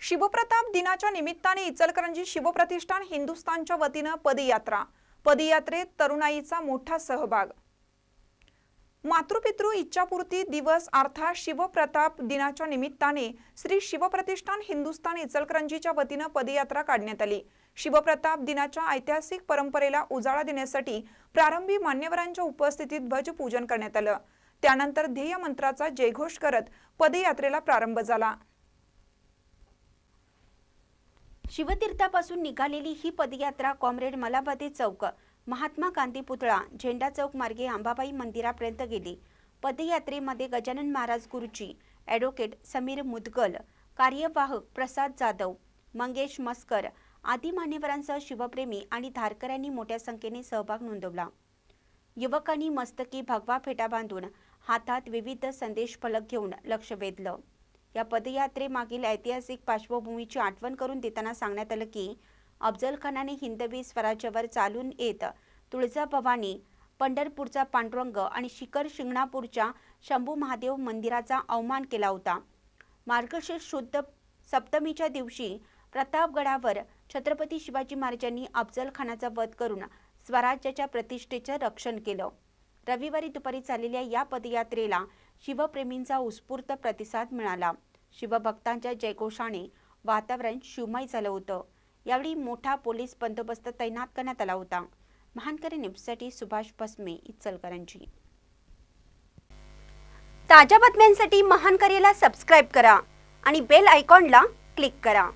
शिवप्रताप दिनाच्या निमित्ताने इचलकरंजी शिवप्रतिष्ठान हिंदुस्थानच्या वतीनं पदयात्रा. पदयात्रेत तरुणाईचा मोठा सहभाग. मातृपितृ इच्छापूर्ती दिवस अर्थात शिवप्रताप दिनाच्या निमित्ताने श्री शिवप्रतिष्ठान हिंदुस्थान इचलकरंजीच्या वतीनं पदयात्रा काढण्यात आली. शिवप्रताप दिनाच्या ऐतिहासिक परंपरेला उजाळा देण्यासाठी प्रारंभी मान्यवरांच्या उपस्थितीत ध्वजपूजन करण्यात आलं. त्यानंतर ध्येय मंत्राचा जयघोष करत पदयात्रेला प्रारंभ झाला. शिवतीर्थापासून निघालेली ही पदयात्रा कॉम्रेड मलाबादे चौक महात्मा गांधी पुतळा झेंडा चौक मार्गे अंबाबाई मंदिरापर्यंत गेली. पदयात्रेमध्ये गजानन महाराज गुरुजी ॲडव्होकेट समीर मुदगल कार्यवाहक प्रसाद जाधव मंगेश मस्कर आदी मान्यवरांसह शिवप्रेमी आणि धारकऱ्यांनी मोठ्या संख्येने सहभाग नोंदवला. युवकांनी मस्तकी भगवा फेटा बांधून हातात विविध संदेश फलक घेऊन लक्ष वेधलं. या पदयात्रेमागील ऐतिहासिक पार्श्वभूमीची आठवण करून देताना सांगण्यात आलं की अफजल खानाने हिंदवी स्वराज्यावर चालून येत तुळजाभवानी पंढरपूरचा पांडुरंग आणि शिखर शिंगणापूरच्या शंभू महादेव मंदिराचा अवमान केला होता. मार्गशीर्ष शुद्ध सप्तमीच्या दिवशी प्रतापगडावर छत्रपती शिवाजी महाराजांनी अफजल खानाचा वध करून स्वराज्याच्या प्रतिष्ठेचं रक्षण केलं. रविवारी दुपारी चाललेल्या या पदयात्रेला शिवप्रेमींचा उत्स्फूर्त प्रतिसाद मिळाला. शिवभक्तांच्या जयघोषाने वातावरण शिवमय झालं होतं. यावेळी मोठा पोलीस बंदोबस्त तैनात करण्यात आला होता. महानकरी न्यूजसाठी सुभाष भस्मे इचलकरांची ताज्या बातम्यांसाठी महानकरीला सबस्क्राईब करा आणि बेल आयकॉनला क्लिक करा.